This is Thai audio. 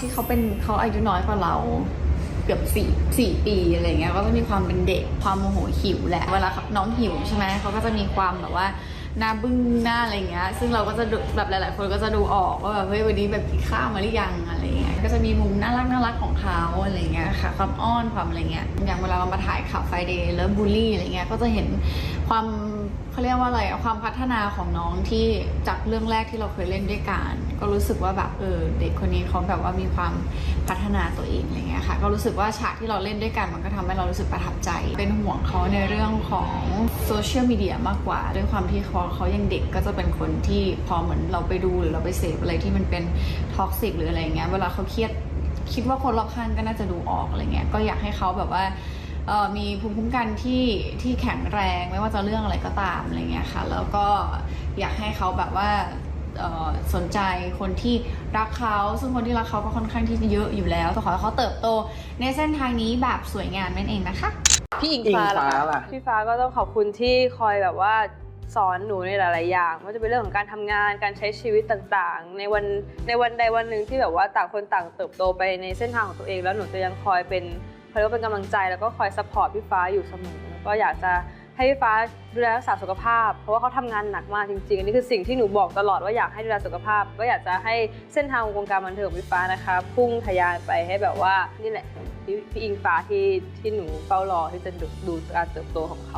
ที่เขาเป็นเขาอายุน้อยกว่าเราเกือบสี่สี่ปีอะไรเงี้ยก็จะมีความเป็นเด็กความโมโหหิวแหละเวลาน้องหิวใช่ไหมเขาก็จะมีความแบบว่า หน้าบึ้งหน้าอะไรเงี้ย ซึ่งเราก็จะแบบหลาย ๆ คนก็จะดูออกว่าแบบเฮ้ยวันนี้แบบกินข้าวมาหรือยังอะไรเงี้ย ก็จะมีมุมน่ารักน่ารักของเขาอะไรเงี้ยค่ะ ความอ้อนความอะไรเงี้ย อย่างเวลาเรามาถ่ายข่าวไฟเดย์แล้วบูลลี่อะไรเงี้ย ก็จะเห็นความเขาเรียกว่าอะไรความพัฒนาของน้องที่จากเรื่องแรกที่เราเคยเล่นด้วยกัน ก็รู้สึกว่าแบบเออเด็กคนนี้เขาแบบว่ามีความพัฒนาตัวเองอะไรเงี้ยค่ะ ก็รู้สึกว่าฉากที่เราเล่นด้วยกันมันก็ทำให้เรารู้สึกประทับใจ เป็นห่วงเขาในเรื่องของโซเชียลมีเดียมากกว่าด้วยความที่เขาเขายังเด็กก็จะเป็นคนที่พอเหมือนเราไปดูหรือเราไปเสพอะไรที่มันเป็นท็อกซิกหรืออะไรเงี้ยเวลาเขาเครียดคิดว่าคนรอบข้างก็น่าจะดูออกอะไรเงี้ยก็อยากให้เขาแบบว่าเออมีภูมิคุ้มกันที่ที่แข็งแรงไม่ว่าจะเรื่องอะไรก็ตามอะไรเงี้ยค่ะ แล้วก็อยากให้เขาแบบว่าสนใจคนที่รักเขาซึ่งคนที่รักเขาก็ค่อนข้างที่จะเยอะอยู่แล้วแต่ขอให้เขาเติบโต ในเส้นทางนี้แบบสวยงามนั่นเองนะคะ พี่อิงฟ้าล่ะฟ้าคะล่ะพี่ฟ้าก็ต้องขอบคุณที่คอยแบบว่า สอนหนูในหลาย ๆ อย่างว่าจะเป็นเรื่องของการทำงานการใช้ชีวิตต่าง ๆ ในวันในวันใดวันหนึ่งที่แบบว่าต่างคนต่างเติบโตไปในเส้นทางของตัวเอง แล้วหนูจะยังคอยเป็นเขาเรียกว่าเป็นกำลังใจแล้วก็คอยซัพพอร์ตพี่ฟ้าอยู่เสมอแล้วก็อยากจะให้พี่ฟ้าดูแลรักษาสุขภาพ เพราะว่าเขาทำงานหนักมากจริง ๆ อันนี้คือสิ่งที่หนูบอกตลอดว่าอยากให้ดูแลสุขภาพ ก็อยากจะให้เส้นทางวงการบันเทิงของพี่ฟ้านะคะ พุ่งทะยานไปให้แบบว่านี่แหละพี่พี่อิงฟ้าที่ที่หนูเฝ้ารอที่จะดูดูการเติบโตของเขา